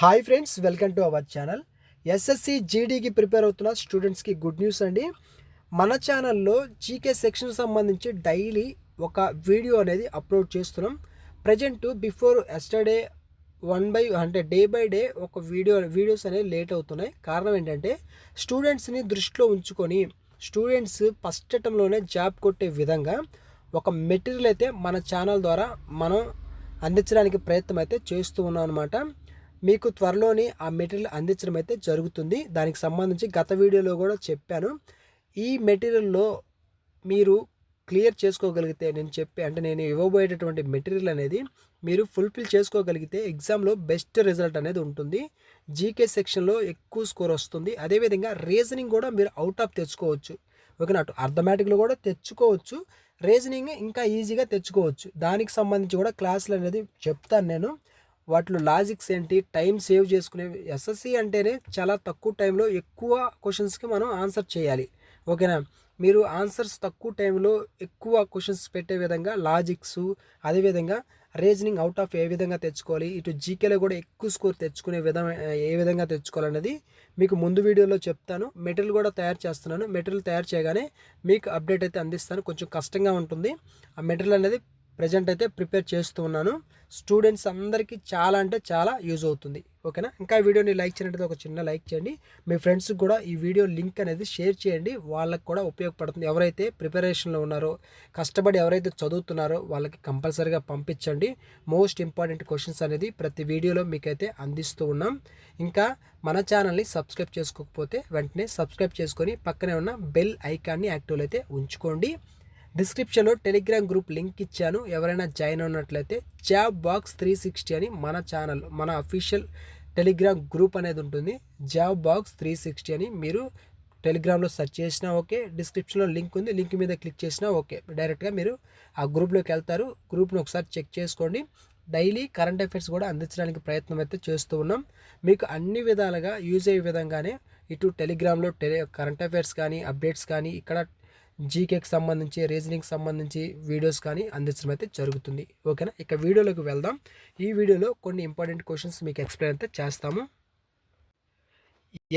Hi friends welcome to our channel SSC జీడీకి prepare అవుతున్న స్టూడెంట్స్కి good news అండి. మన ఛానల్లో జీకే సెక్షన్ సంబంధించి డైలీ ఒక వీడియో అనేది అప్లోడ్ చేస్తున్నాం. Present before yesterday one by అంటే డే బై డే ఒక వీడియో వీడియోస్ అనేవి లేట్ అవుతున్నాయి. కారణం ఏంటంటే స్టూడెంట్స్ని దృష్టిలో ఉంచుకొని స్టూడెంట్స్ ఫస్ట్ అటంలోనే జాబ్ కొట్టే విధంగా ఒక మెటీరియల్ అయితే మన ఛానల్ ద్వారా మనం అందించడానికి ప్రయత్నం అయితే చేస్తూ ఉన్నాం అనమాట మీకు త్వరలోనే ఆ మెటీరియల్ అందించడం అయితే జరుగుతుంది. దానికి సంబంధించి గత వీడియోలో కూడా చెప్పాను. ఈ మెటీరియల్లో మీరు క్లియర్ చేసుకోగలిగితే నేను చెప్పి అంటే నేను ఇవ్వబోయేటటువంటి మెటీరియల్ అనేది మీరు ఫుల్ఫిల్ చేసుకోగలిగితే ఎగ్జామ్లో బెస్ట్ రిజల్ట్ అనేది ఉంటుంది. జీకే సెక్షన్లో ఎక్కువ స్కోర్ వస్తుంది. అదేవిధంగా రీజనింగ్ కూడా మీరు అవుట్ ఆఫ్ తెచ్చుకోవచ్చు. ఓకేనా? అటు అర్థమెటిక్లో కూడా తెచ్చుకోవచ్చు. రీజనింగ్ ఇంకా ఈజీగా తెచ్చుకోవచ్చు. దానికి సంబంధించి కూడా క్లాసులు అనేది చెప్తాను నేను. వాటిలో లాజిక్స్ ఏంటి టైం సేవ్ చేసుకునే ఎస్ఎస్సి అంటేనే చాలా తక్కువ టైంలో ఎక్కువ క్వశ్చన్స్కి మనం ఆన్సర్ చేయాలి. ఓకేనా? మీరు ఆన్సర్స్ తక్కువ టైంలో ఎక్కువ క్వశ్చన్స్ పెట్టే విధంగా లాజిక్స్ అదేవిధంగా రీజనింగ్ అవుట్ ఆఫ్ ఏ విధంగా తెచ్చుకోవాలి ఇటు జీకేలో కూడా ఎక్కువ స్కోర్ తెచ్చుకునే విధం ఏ విధంగా తెచ్చుకోవాలనేది మీకు ముందు వీడియోలో చెప్తాను. మెటీరియల్ కూడా తయారు చేస్తున్నాను. మెటీరియల్ తయారు చేయగానే మీకు అప్డేట్ అయితే అందిస్తాను. కొంచెం కష్టంగా ఉంటుంది. ఆ మెటీరియల్ అనేది ప్రజెంట్ అయితే ప్రిపేర్ చేస్తూ ఉన్నాను. స్టూడెంట్స్ అందరికీ చాలా అంటే చాలా యూజ్ అవుతుంది. ఓకేనా? ఇంకా వీడియోని లైక్ చేయనట్టు ఒక చిన్న లైక్ చేయండి. మీ ఫ్రెండ్స్కి కూడా ఈ వీడియో లింక్ అనేది షేర్ చేయండి. వాళ్ళకి కూడా ఉపయోగపడుతుంది. ఎవరైతే ప్రిపరేషన్లో ఉన్నారో కష్టపడి ఎవరైతే చదువుతున్నారో వాళ్ళకి కంపల్సరీగా పంపించండి. మోస్ట్ ఇంపార్టెంట్ క్వశ్చన్స్ అనేది ప్రతి వీడియోలో మీకైతే అందిస్తూ ఉన్నాం. ఇంకా మన ఛానల్ని సబ్స్క్రైబ్ చేసుకోకపోతే వెంటనే సబ్స్క్రైబ్ చేసుకొని పక్కనే ఉన్న బెల్ ఐకాన్ని యాక్టివ్లో అయితే ఉంచుకోండి. డిస్క్రిప్షన్లో టెలిగ్రామ్ గ్రూప్ లింక్ ఇచ్చాను. ఎవరైనా జాయిన్ అయినట్లయితే జాబ్ బాక్స్ త్రీ సిక్స్టీ అని మన ఛానల్ మన అఫీషియల్ టెలిగ్రామ్ గ్రూప్ అనేది ఉంటుంది. జాబ్ బాక్స్ త్రీ సిక్స్టీ అని మీరు టెలిగ్రామ్లో సెర్చ్ చేసినా ఓకే డిస్క్రిప్షన్లో లింక్ ఉంది లింక్ మీద క్లిక్ చేసినా ఓకే. డైరెక్ట్గా మీరు ఆ గ్రూప్లోకి వెళ్తారు. గ్రూప్ను ఒకసారి చెక్ చేసుకోండి. డైలీ కరెంట్ అఫైర్స్ కూడా అందించడానికి ప్రయత్నం అయితే చేస్తూ ఉన్నాం. మీకు అన్ని విధాలుగా యూజ్ అయ్యే విధంగానే ఇటు టెలిగ్రామ్లో టెలి కరెంట్ అఫైర్స్ కానీ అప్డేట్స్ కానీ ఇక్కడ జీకేకి సంబంధించి రీజనింగ్ సంబంధించి వీడియోస్ కానీ అందించడం అయితే జరుగుతుంది. ఓకేనా? ఇక వీడియోలోకి వెళ్దాం. ఈ వీడియోలో కొన్ని ఇంపార్టెంట్ క్వశ్చన్స్ మీకు ఎక్స్ప్లెయిన్ అయితే చేస్తాము.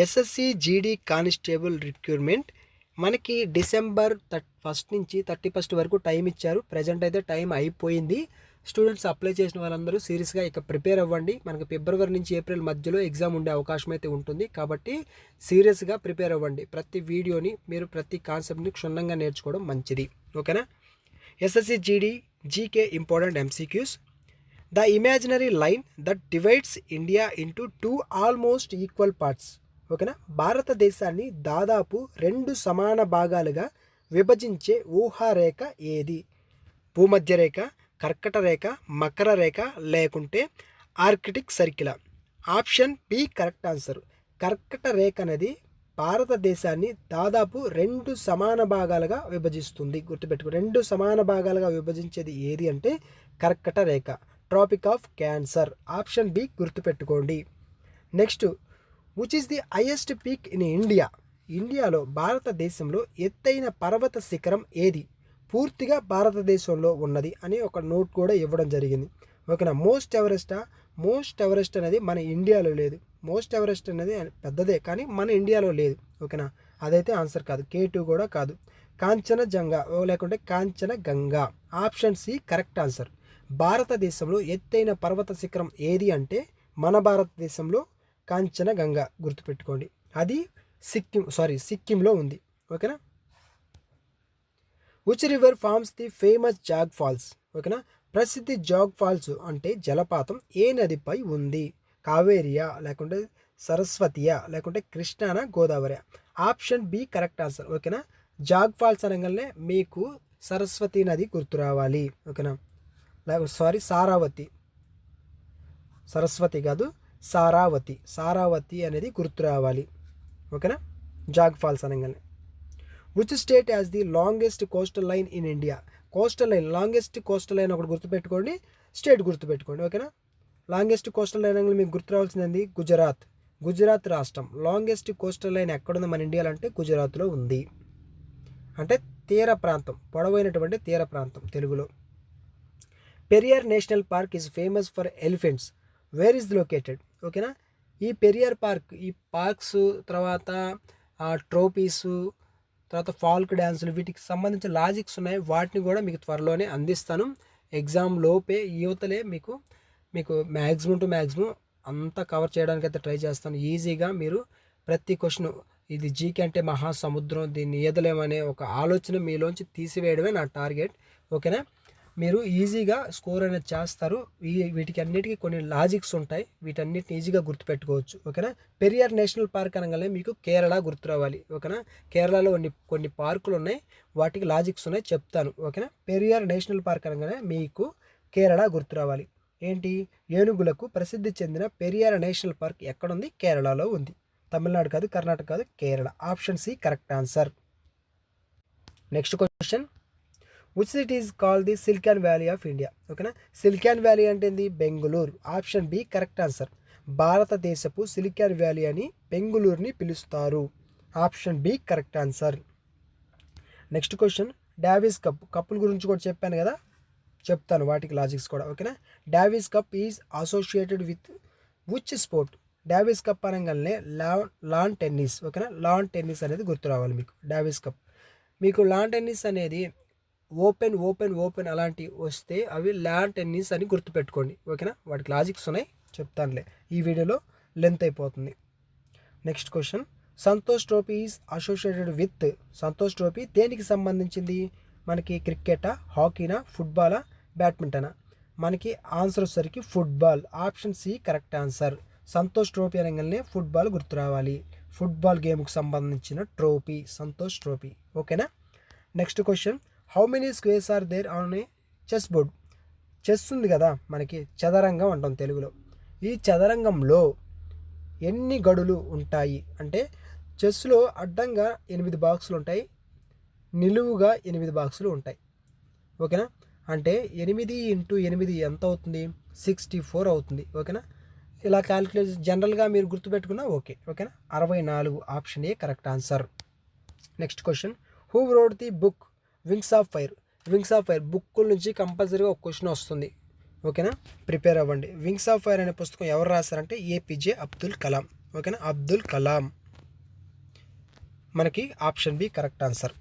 ఎస్ఎస్సి జీడీ కానిస్టేబుల్ రిక్రూట్మెంట్ మనకి డిసెంబర్ థర్ట్ ఫస్ట్ నుంచి థర్టీ ఫస్ట్ వరకు టైం ఇచ్చారు. ప్రజెంట్ అయితే టైం అయిపోయింది. స్టూడెంట్స్ అప్లై చేసిన వాళ్ళందరూ సీరియస్గా ఇక ప్రిపేర్ అవ్వండి. మనకి ఫిబ్రవరి నుంచి ఏప్రిల్ మధ్యలో ఎగ్జామ్ ఉండే అవకాశం అయితే ఉంటుంది. కాబట్టి సీరియస్గా ప్రిపేర్ అవ్వండి. ప్రతి వీడియోని మీరు ప్రతి కాన్సెప్ట్ని క్షుణ్ణంగా నేర్చుకోవడం మంచిది. ఓకేనా? SSC GD GK important MCQs the imaginary line that divides India into two almost equal parts ఓకేనా? భారతదేశాన్ని దాదాపు రెండు సమాన భాగాలుగా విభజించే ఊహారేఖ ఏది? భూమధ్య రేఖ కర్కట రేఖ మకర రేఖ లేకుంటే Arctic circle. Option B correct answer. కర్కట రేఖ అనేది భారతదేశాన్ని దాదాపు రెండు సమాన భాగాలుగా విభజిస్తుంది. గుర్తుపెట్టుకో రెండు సమాన భాగాలుగా విభజించేది ఏది అంటే కర్కట రేఖ. Tropic of cancer option B గుర్తుపెట్టుకోండి. Next which is the highest peak in India ఇండియాలో భారతదేశంలో ఎత్తైన పర్వత శిఖరం ఏది? పూర్తిగా భారతదేశంలో ఉన్నది అని ఒక నోట్ కూడా ఇవ్వడం జరిగింది. ఓకేనా? మోస్ట్ ఎవరెస్టా? మోస్ట్ ఎవరెస్ట్ అనేది మన ఇండియాలో లేదు. మోస్ట్ ఎవరెస్ట్ అనేది పెద్దదే కానీ మన ఇండియాలో లేదు. ఓకేనా? అదైతే ఆన్సర్ కాదు. కే టూ కూడా కాదు. కాంచన జంగా లేకుంటే Kanchenjunga option C correct answer. భారతదేశంలో ఎత్తైన పర్వత శిఖరం ఏది అంటే మన భారతదేశంలో కాంచన గంగా గుర్తుపెట్టుకోండి. అది సిక్కిం సారీ సిక్కింలో ఉంది. ఓకేనా? Which river forms the famous Jog Falls ఓకేనా ప్రసిద్ధి జాగ్ ఫాల్స్ అంటే జలపాతం ఏ నదిపై ఉంది? కావేరియా లేకుంటే సరస్వతియా లేకుంటే కృష్ణానా Godavari option B correct answer ఓకేనా జాగ్ ఫాల్స్ అనగానే మీకు సరస్వతి నది గుర్తు రావాలి. ఓకేనా సారీ సారావతి. సరస్వతి కాదు సారావతి. సారావతి అనేది గుర్తు రావాలి. ఓకేనా జాగ్ ఫాల్స్ అనగానే. Which state has the longest coastal line in India coastal line longest coastal line ఒకటి గుర్తుపెట్టుకోండి. స్టేట్ గుర్తుపెట్టుకోండి ఓకేనా లాంగెస్ట్ కోస్టల్ లైన్ మీకు గుర్తు రావాల్సింది గుజరాత్ గుజరాత్ రాష్ట్రం. లాంగెస్ట్ కోస్టల్ లైన్ ఎక్కడుంది మన ఇండియాలో అంటే గుజరాత్లో ఉంది. అంటే తీర ప్రాంతం పొడవైనటువంటి తీర ప్రాంతం తెలుగులో. Periyar National Park is famous for elephants where is located ఓకేనా ఈ పెరియార్ పార్క్ ఈ పార్క్స్ తర్వాత ట్రోపీస్ తర్వాత ఫాల్క్ డ్యాన్సులు వీటికి సంబంధించిన లాజిక్స్ ఉన్నాయి. వాటిని కూడా మీకు త్వరలోనే అందిస్తాను. ఎగ్జామ్ లోపే యువతలే మీకు మీకు మ్యాక్సిమం టు మ్యాక్సిమం అంతా కవర్ చేయడానికి అయితే ట్రై చేస్తాను. ఈజీగా మీరు ప్రతి క్వశ్చన్ ఇది జీకే అంటే మహాసముద్రం దీన్ని ఈదలేమనే ఒక ఆలోచన మీలోంచి తీసివేయడమే నా టార్గెట్. ఓకేనా? మీరు ఈజీగా స్కోర్ అనేది చేస్తారు. ఈ వీటికి అన్నిటికీ కొన్ని లాజిక్స్ ఉంటాయి. వీటన్నిటిని ఈజీగా గుర్తుపెట్టుకోవచ్చు. ఓకేనా? పెరియార్ నేషనల్ పార్క్ అనగానే మీకు కేరళ గుర్తు రావాలి. ఓకేనా? కేరళలో కొన్ని కొన్ని పార్కులు ఉన్నాయి. వాటికి లాజిక్స్ ఉన్నాయి. చెప్తాను. ఓకేనా? పెరియార్ నేషనల్ పార్క్ అనగానే మీకు కేరళ గుర్తు రావాలి. ఏంటి? ఏనుగులకు ప్రసిద్ధి చెందిన పెరియార్ నేషనల్ పార్క్ ఎక్కడుంది? కేరళలో ఉంది. తమిళనాడు కాదు కర్ణాటక కాదు Kerala. Option C correct answer. Next question. Which city is call the Silicon Valley of India ఓకేనా సిలికాన్ వ్యాలీ అంటే ఏంది? Bengaluru option B correct answer భారతదేశపు సిలికాన్ వ్యాలీ అని బెంగళూరుని పిలుస్తారు. Option B correct answer next question Davis Cup కప్పుల గురించి కూడా చెప్పాను కదా? చెప్తాను వాటికి లాజిక్స్ కూడా. ఓకేనా Davis Cup is associated with which sport Davis Cup అనగానే లా లాన్ టెన్నిస్ ఓకేనా లాన్ టెన్నిస్ అనేది గుర్తు రావాలి మీకు. డావిస్ కప్ మీకు లాన్ టెన్నిస్ అనేది ఓపెన్ ఓపెన్ ఓపెన్ అలాంటివి వస్తే అవి ల్యాన్ టెన్నిస్ అని గుర్తుపెట్టుకోండి. ఓకేనా? వాటికి లాజిక్స్ ఉన్నాయి చెప్తానులే. ఈ వీడియోలో లెంత్ అయిపోతుంది. Next question Santosh trophy is associated with Santosh trophy దేనికి సంబంధించింది? మనకి క్రికెటా హాకీనా ఫుట్బాలా బ్యాడ్మింటనా? మనకి ఆన్సర్ వచ్చేసరికి football. Option C correct answer Santosh trophy అనగానే ఫుట్బాల్ గుర్తు రావాలి. ఫుట్బాల్ గేమ్కి సంబంధించిన ట్రోఫీ సంతోష్ ట్రోఫీ ఓకేనా? Next question how many squares are there on a chess board chess ఉంది కదా మనకి చదరంగం అంటాం తెలుగులో. ఈ చదరంగంలో ఎన్ని గడులు ఉంటాయి? అంటే చెస్లో అడ్డంగా ఎనిమిది బాక్సులు ఉంటాయి నిలువుగా ఎనిమిది బాక్సులు ఉంటాయి. ఓకేనా? అంటే ఎనిమిది ఇంటూ ఎనిమిది ఎంత అవుతుంది? సిక్స్టీ ఫోర్ అవుతుంది. ఓకేనా? ఇలా క్యాలిక్యులేట్ జనరల్గా మీరు గుర్తుపెట్టుకున్నా ఓకే. ఓకేనా? అరవై నాలుగు option A correct answer next question who wrote the book Wings of Fire. Wings of Fire. బుక్కుల నుంచి కంపల్సరీగా ఒక క్వశ్చన్ వస్తుంది. ఓకేనా? ప్రిపేర్ అవ్వండి. వింగ్స్ ఆఫ్ ఫైర్ అనే పుస్తకం ఎవరు రాశారంటే ఏపీజే అబ్దుల్ కలాం. ఓకేనా? అబ్దుల్ కలాం. మనకి option B correct answer.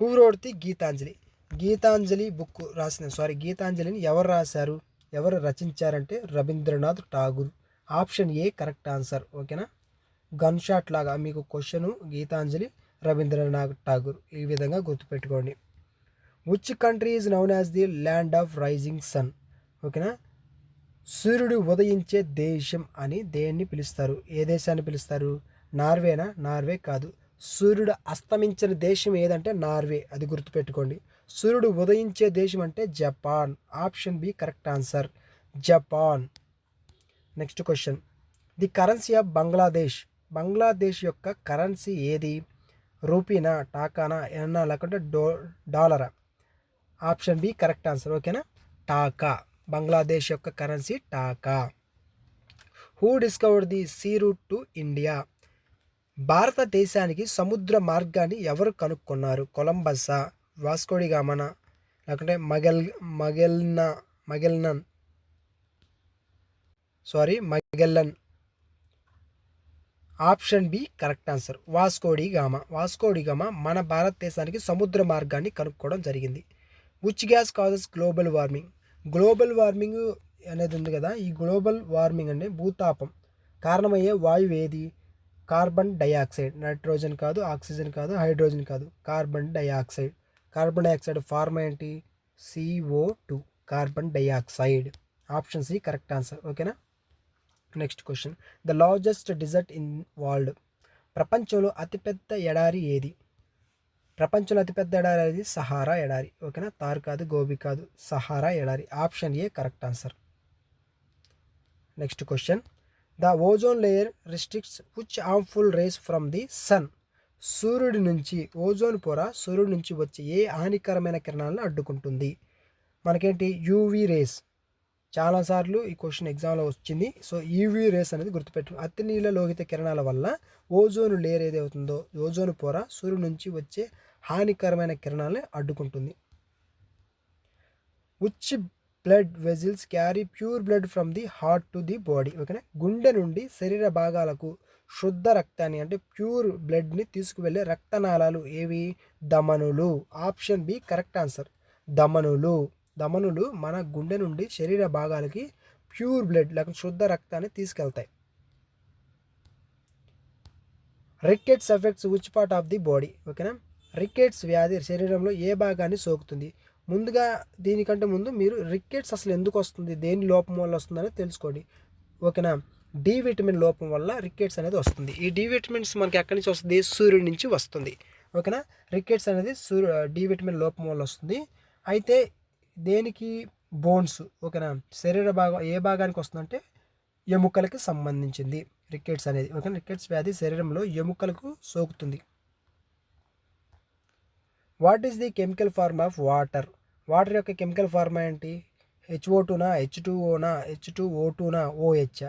Who wrote the Gitanjali? Gitanjali book రాసిన సారీ గీతాంజలిని ఎవరు రాశారు? ఎవరు రచించారంటే Rabindranath Tagore. Option A correct answer. ఓకేనా? గన్ షాట్ లాగా మీకు క్వశ్చను గీతాంజలి రవీంద్రనాథ్ ఠాగూర్. ఈ విధంగా గుర్తుపెట్టుకోండి. Which country is known as the land of rising sun ఓకేనా? సూర్యుడు ఉదయించే దేశం అని దేన్ని పిలుస్తారు? ఏ దేశాన్ని పిలుస్తారు? నార్వేనా? నార్వే కాదు. సూర్యుడు అస్తమించిన దేశం ఏదంటే నార్వే. అది గుర్తుపెట్టుకోండి. సూర్యుడు ఉదయించే దేశం అంటే Japan. Option B correct answer. Japan. Next question. The currency of Bangladesh. Bangladesh యొక్క కరెన్సీ ఏది? రూపీనా టాకానా ఎన్నా లేకుంటే డో డాలరా? Option B correct answer. ఓకేనా? టాకా. బంగ్లాదేశ్ యొక్క currency taka. Who discovered the sea route to India? భారతదేశానికి సముద్ర మార్గాన్ని ఎవరు కనుక్కున్నారు? కొలంబస్సా వాస్కోడి గామన లేకుంటే మగెల్ మగెల్నా మగెల్నన్? Sorry Magellan option B correct answer. Vasco da Gama. Vasco da మన భారతదేశానికి సముద్ర మార్గాన్ని కనుక్కోవడం జరిగింది. Which gas causes global warming global warming అనేది ఉంది కదా ఈ గ్లోబల్ వార్మింగ్ అంటే భూతాపం. కారణమయ్యే వాయువు ఏది? కార్బన్ డైఆక్సైడ్ నైట్రోజన్ కాదు ఆక్సిజన్ కాదు హైడ్రోజన్ కాదు. Carbon dioxide carbon dioxide form ఏంటి? CO two carbon dioxide option C correct answer ఓకేనా next question the largest desert in world ప్రపంచంలో అతిపెద్ద ఎడారి ఏది? ప్రపంచంలో అతిపెద్ద ఎడారి అనేది సహారా ఎడారి. ఓకేనా తార్ కాదు గోబీ కాదు సహారా ఎడారి. Option A correct answer next question the ozone layer restricts which harmful rays from the sun సూర్యుడి నుంచి ఓజోన్ పొర సూర్యుడి నుంచి వచ్చే ఏ హానికరమైన కిరణాలను అడ్డుకుంటుంది? మనకేంటి? యూవీ రేస్ చాలాసార్లు ఈ క్వశ్చన్ ఎగ్జామ్లో వచ్చింది. సో ఈవీ రేస్ అనేది గుర్తుపెట్టు అతి నీళ్ళ లోహిత కిరణాల వల్ల ఓజోన్ లేయర్ ఏదవుతుందో ఓజోన్ పొర సూర్యుడి నుంచి వచ్చే హానికరమైన కిరణాలని అడ్డుకుంటుంది. Which blood vessels carry pure blood from the heart to the body ఓకేనా? గుండె నుండి శరీర భాగాలకు శుద్ధ రక్తాన్ని అంటే ప్యూర్ బ్లడ్ని తీసుకువెళ్ళే రక్తనాళాలు ఏవి? దమనులు. ఆప్షన్ బి కరెక్ట్ ఆన్సర్ దమనులు. దమనులు మన గుండె నుండి శరీర భాగాలకి ప్యూర్ బ్లడ్ లేక శుద్ధ రక్తాన్ని తీసుకెళ్తాయి. Rickets effects which part of the body ఓకేనా? రికెట్స్ వ్యాధి శరీరంలో ఏ భాగాన్ని సోకుతుంది? ముందుగా దీనికంటే ముందు మీరు రికెట్స్ అసలు ఎందుకు వస్తుంది? దేని లోపం వల్ల వస్తుందని తెలుసుకోండి. ఓకేనా? డి విటమిన్ లోపం వల్ల రికెట్స్ అనేది వస్తుంది. ఈ డి విటమిన్స్ మనకి ఎక్కడి నుంచి వస్తుంది? సూర్యుడి నుంచి వస్తుంది. ఓకేనా? రికెట్స్ అనేది సూర్యు డి విటమిన్ లోపం వల్ల వస్తుంది. అయితే దేనికి? బోన్స్. ఓకేనా? శరీర భాగం ఏ భాగానికి వస్తుందంటే ఎముకలకి సంబంధించింది. రికెట్స్ అనేది. ఓకేనా? రికెట్స్ వ్యాధి శరీరంలో ఎముకలకు సోకుతుంది. What is the chemical form of water water యొక్క కెమికల్ ఫార్మ్ ఏంటి? హెచ్ఓ టూనా హెచ్ టూ ఓనా హెచ్ టూ ఓ టూనా ఓహెచ్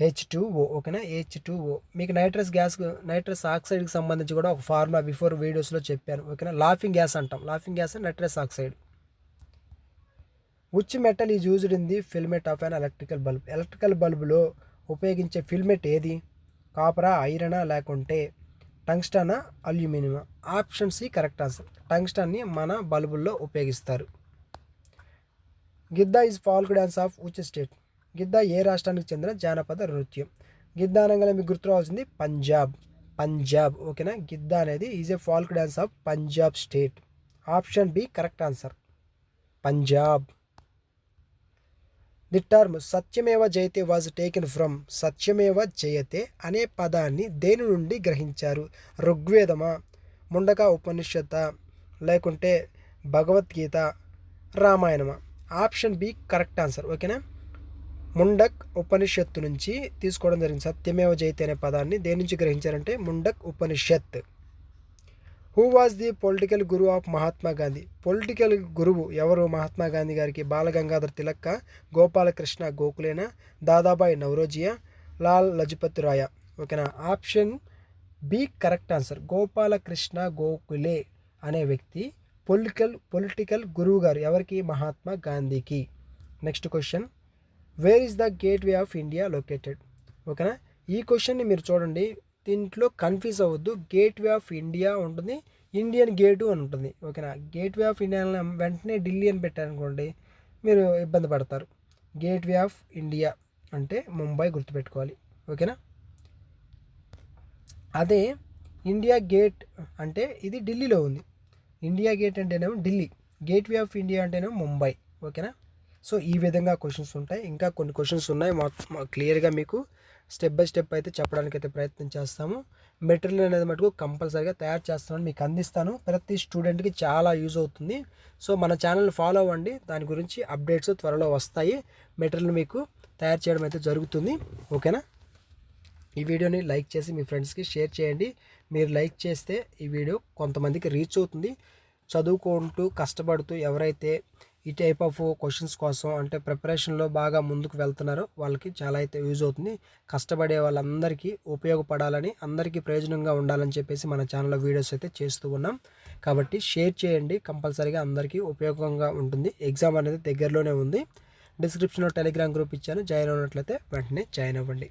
హెచ్ టూ ఓ ఓకేనా? హెచ్ టూ ఓ మీకు నైట్రస్ గ్యాస్ నైట్రస్ ఆక్సైడ్కి సంబంధించి కూడా ఒక ఫార్ములా బిఫోర్ వీడియోస్లో చెప్పాను. ఓకేనా? లాఫింగ్ గ్యాస్ అంటాం. Laughing gas nitrous oxide. Which metal is used in the filament of an electrical bulb electrical బల్బులో ఉపయోగించే ఫిల్మెట్ ఏది? కాపరా ఐరనా లేకుంటే టంగ్స్టానా అల్యూమినియమా ఆప్షన్ సి కరెక్ట్ ఆన్సర్ టంగ్స్టాన్ని మన బల్బుల్లో ఉపయోగిస్తారు. Giddha is folk dance of which state Giddha ఏ రాష్ట్రానికి చెందిన జానపద నృత్యం? గిద్దా అనగానే మీకు గుర్తు రావాల్సింది పంజాబ్. పంజాబ్ ఓకేనా? గిద్దా అనేది is a folk dance of Punjab state option B correct answer Punjab. The term Satyameva Jayate was taken from సత్యమేవ జయతే అనే పదాన్ని దేని నుండి గ్రహించారు? ఋగ్వేదమా? ముండక ఉపనిషత్త? లేకుంటే Bhagavad Gita? రామాయణమా? Option B correct answer. ఓకేనా? ముండక్ ఉపనిషత్తు నుంచి తీసుకోవడం జరిగింది. సత్యమేవ జయతే అనే పదాన్ని దేని నుంచి గ్రహించారంటే Mundak Upanishad. Who was the political గురువు ఆఫ్ మహాత్మా గాంధీ పొలిటికల్ గురువు ఎవరు? మహాత్మా గాంధీ గారికి బాలగంగాధర్ తిలక్క గోపాలకృష్ణ గోఖలేనా దాదాబాయి నవరోజియా లాల్ లజపతి రాయ? ఓకేనా? Option B correct answer. Gopal Krishna Gokhale అనే వ్యక్తి పొలిటికల్ పొలిటికల్ గురువు గారు ఎవరికి? మహాత్మా గాంధీకి. Next question where is the gateway of India located ఓకేనా? ఈ క్వశ్చన్ని మీరు చూడండి. దీంట్లో కన్ఫ్యూజ్ అవ్వద్దు. గేట్ వే ఆఫ్ ఇండియా ఉంటుంది. ఇండియన్ గేటు అని ఉంటుంది ఓకేనా? గేట్ వే ఆఫ్ ఇండియా వెంటనే ఢిల్లీ అని పెట్టారనుకోండి మీరు ఇబ్బంది పడతారు. గేట్ వే ఆఫ్ ఇండియా అంటే ముంబై గుర్తుపెట్టుకోవాలి. ఓకేనా? అదే ఇండియా గేట్ అంటే ఇది ఢిల్లీలో ఉంది. ఇండియా గేట్ అంటేనేమో Delhi. Gateway of India అంటేనేమో ముంబై. ఓకేనా? సో ఈ విధంగా క్వశ్చన్స్ ఉంటాయి. ఇంకా కొన్ని క్వశ్చన్స్ ఉన్నాయి. మా క్లియర్గా మీకు స్టెప్ బై స్టెప్ అయితే చెప్పడానికి అయితే ప్రయత్నం చేస్తాము. మెటీరియల్ అనేది మటుకు కంపల్సరీగా తయారు చేస్తామని మీకు అందిస్తాను. ప్రతి స్టూడెంట్కి చాలా యూజ్ అవుతుంది. సో మన ఛానల్ ఫాలో అవ్వండి. దాని గురించి అప్డేట్స్ త్వరలో వస్తాయి. మెటీరియల్ మీకు తయారు చేయడం అయితే జరుగుతుంది. ఓకేనా? ఈ వీడియోని లైక్ చేసి మీ ఫ్రెండ్స్కి షేర్ చేయండి. మీరు లైక్ చేస్తే ఈ వీడియో కొంతమందికి రీచ్ అవుతుంది. చదువుకుంటూ కష్టపడుతూ ఎవరైతే ఈ టైప్ ఆఫ్ క్వశ్చన్స్ కోసం అంటే ప్రిపరేషన్లో బాగా ముందుకు వెళ్తున్నారు. వాళ్ళకి చాలా అయితే యూజ్ అవుతుంది. కష్టపడే వాళ్ళందరికీ ఉపయోగపడాలని అందరికీ ప్రయోజనంగా ఉండాలని చెప్పేసి మన ఛానల్లో వీడియోస్ అయితే చేస్తూ ఉన్నాం. కాబట్టి షేర్ చేయండి. కంపల్సరీగా అందరికీ ఉపయోగంగా ఉంటుంది. ఎగ్జామ్ అనేది దగ్గరలోనే ఉంది. డిస్క్రిప్షన్లో టెలిగ్రామ్ గ్రూప్ ఇచ్చాను. జాయిన్ అయినట్లయితే వెంటనే జాయిన్ అవ్వండి.